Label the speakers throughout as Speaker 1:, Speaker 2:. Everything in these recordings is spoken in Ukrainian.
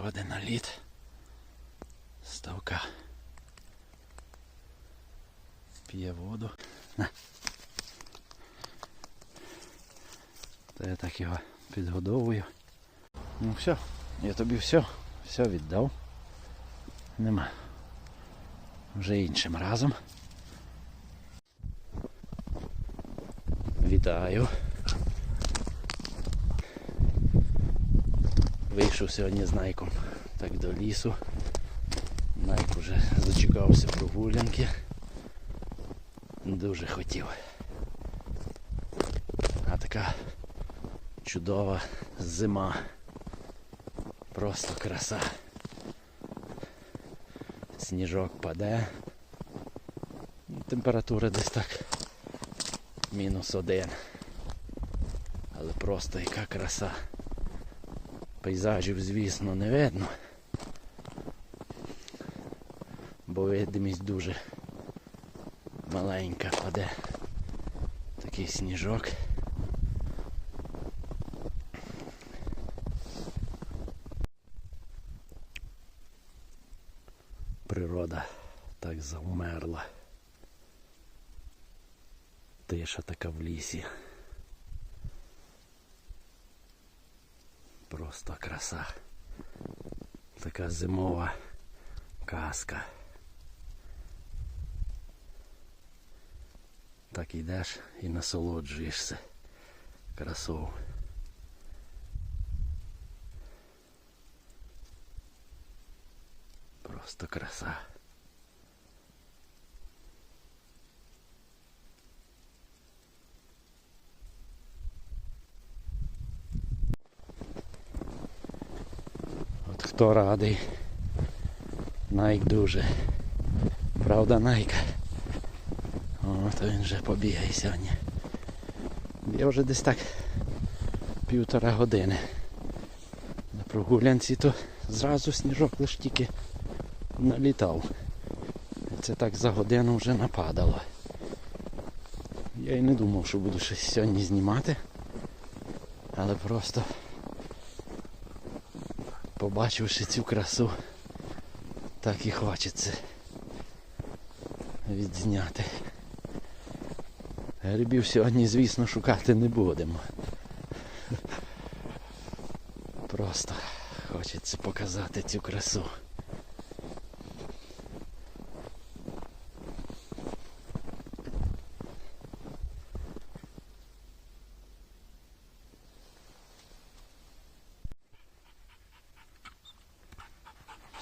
Speaker 1: виходить на лід. Ставка. П'є воду. На. Та я так його підгодовую. Ну все, я тобі все, все віддав. Нема. Вже іншим разом. Вітаю. Вийшов сьогодні з Найком так до лісу. Найк уже зачекався прогулянки. Дуже хотів. А така чудова зима. Просто краса. Сніжок паде. Температура десь так мінус один. Але просто яка краса. Пейзажів, звісно, не видно. Бо видимість дуже маленька паде. Такий сніжок. Природа так завмерла. Тиша така в лісі. Просто краса. Така зимова казка. Так йдеш і насолоджуєшся красою. Просто краса. Хто радий. Найк дуже. Правда, Найк? О, то він вже побігає сьогодні. Я вже десь так півтора години. На прогулянці то зразу сніжок лиш тільки налітав. Це так за годину вже нападало. Я й не думав, що буду щось сьогодні знімати. Але просто побачивши цю красу, так і хочеться відзняти. Грибів сьогодні, звісно, шукати не будемо. Просто хочеться показати цю красу.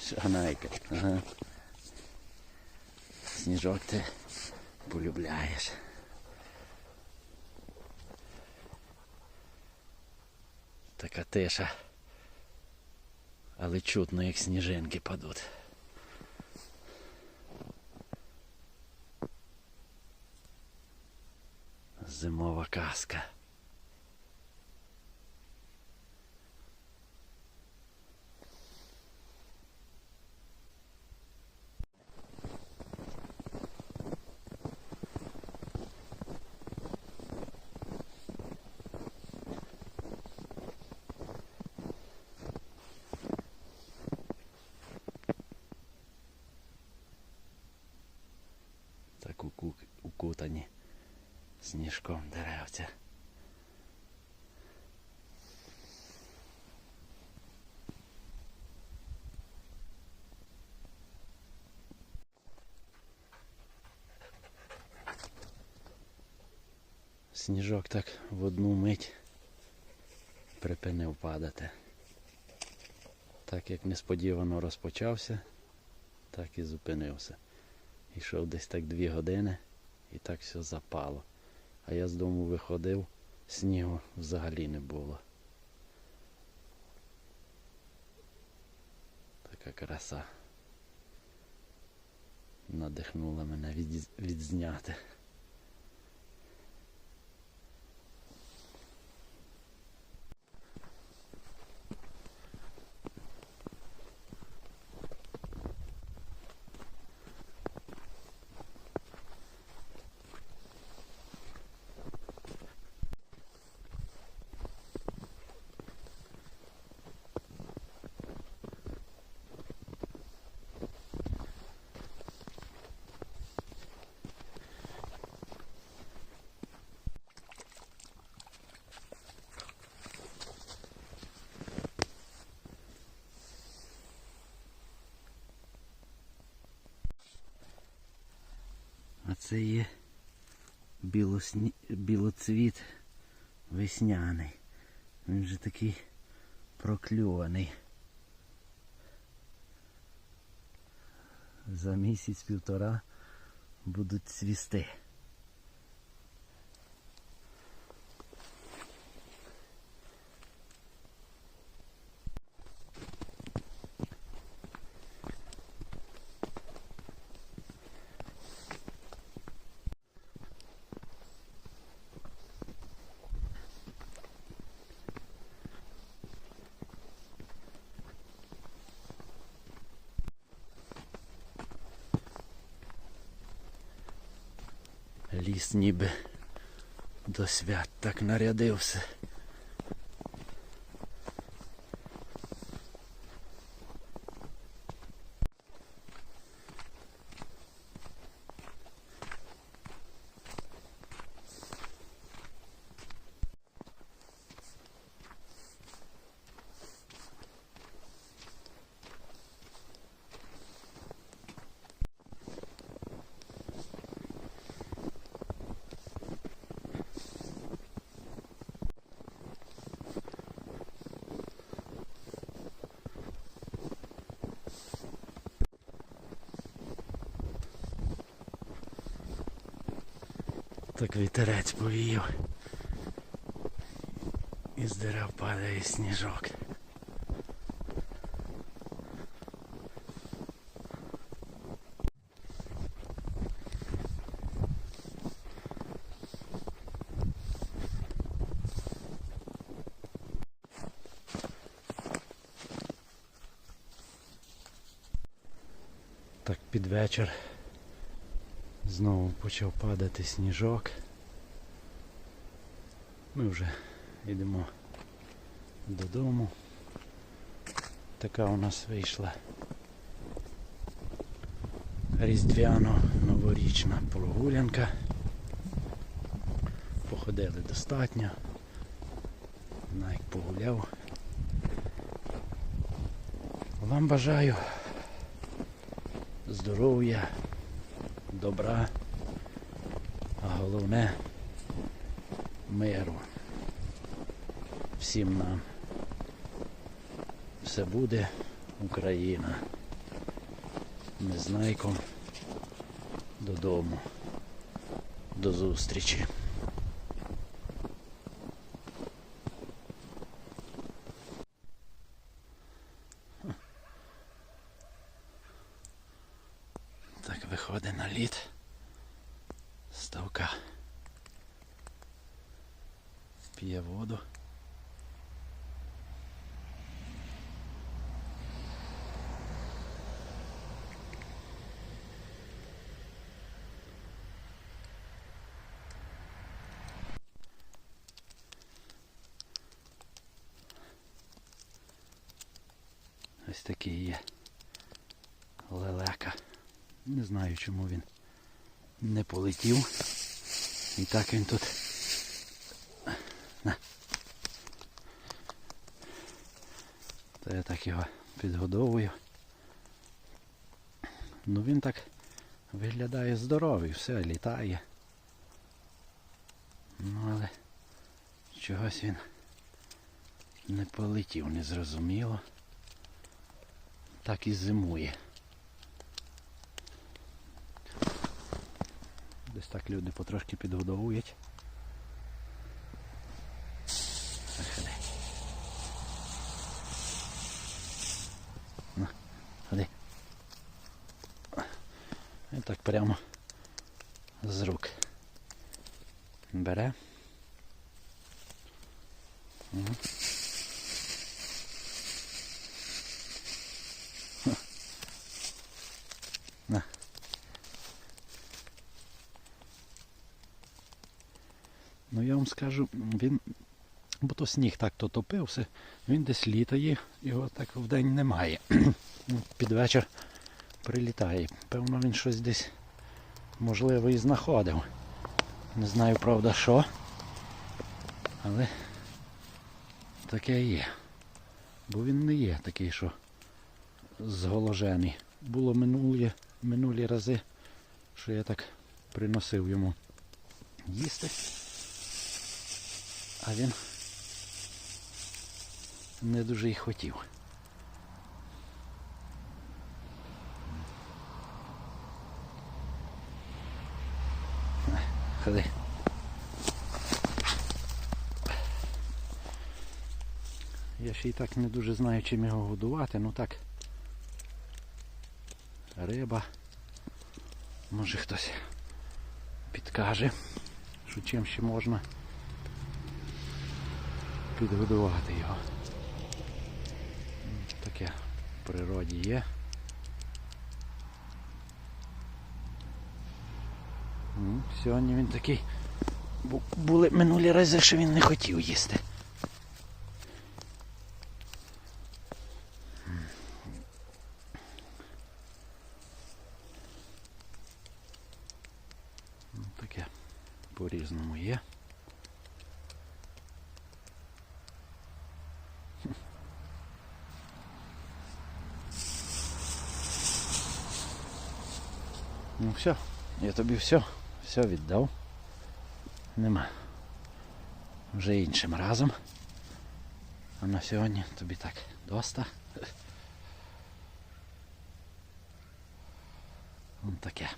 Speaker 1: Шанайка. Ага. Сніжок ти полюбляєш. Така тиша. Але чутно, як сніжинки падуть. Зимова казка. Так уку- укутані сніжком деревця. Сніжок так в одну мить припинив падати. Так як несподівано розпочався, так і зупинився. Ішов десь так дві години і так все запало. А я з дому виходив, снігу взагалі не було. Така краса. Надихнула мене від, відзняти. Це є білосні... білоцвіт весняний. Він вже такий прокльований. За місяць-півтора будуть цвісти. Ліс ніби до свят так нарядився. Так вітерець повіяв. І з дерев падає сніжок. Так під вечір знову почав падати сніжок. Ми вже йдемо додому. Така у нас вийшла різдвяно-новорічна прогулянка. Походили достатньо. Найк погуляв. Вам бажаю здоров'я, добра, а головне миру. Всім нам. Все буде Україна. Незнайком додому. До зустрічі. Так виходить на лід. Ставка. П'є воду. Ось такий є лелека. Не знаю чому він не полетів. І так він тут. На. То я так його підгодовую. Ну він так виглядає здоровий, все, літає. Ну але чогось він не полетів, незрозуміло. Так і зимує. Десь так люди потрошки підгодовують. На, ходи. І так прямо з рук. Бере. Вам скажу, він, бо то сніг так то топився, він десь літає, його так вдень немає. Ну, Під вечір прилітає. Певно він щось десь можливо і знаходив. Не знаю, правда, що. Але таке є. Бо він не є такий, що зголожений. Було минулі, минулі рази, що я так приносив йому їсти. А він не дуже й хотів. Ходи. Я ще й так не дуже знаю, чим його годувати, ну так. Риба. Може хтось підкаже, що чим ще можна підгодувати його. Таке в природі є. Сьогодні він такий. бу- Були минулі рази, що він не хотів їсти. М. Ну, Таке по-різному є. Ну все, я тобі все, все віддав. Нема. Вже іншим разом. А на сьогодні тобі так доста. Вон таке.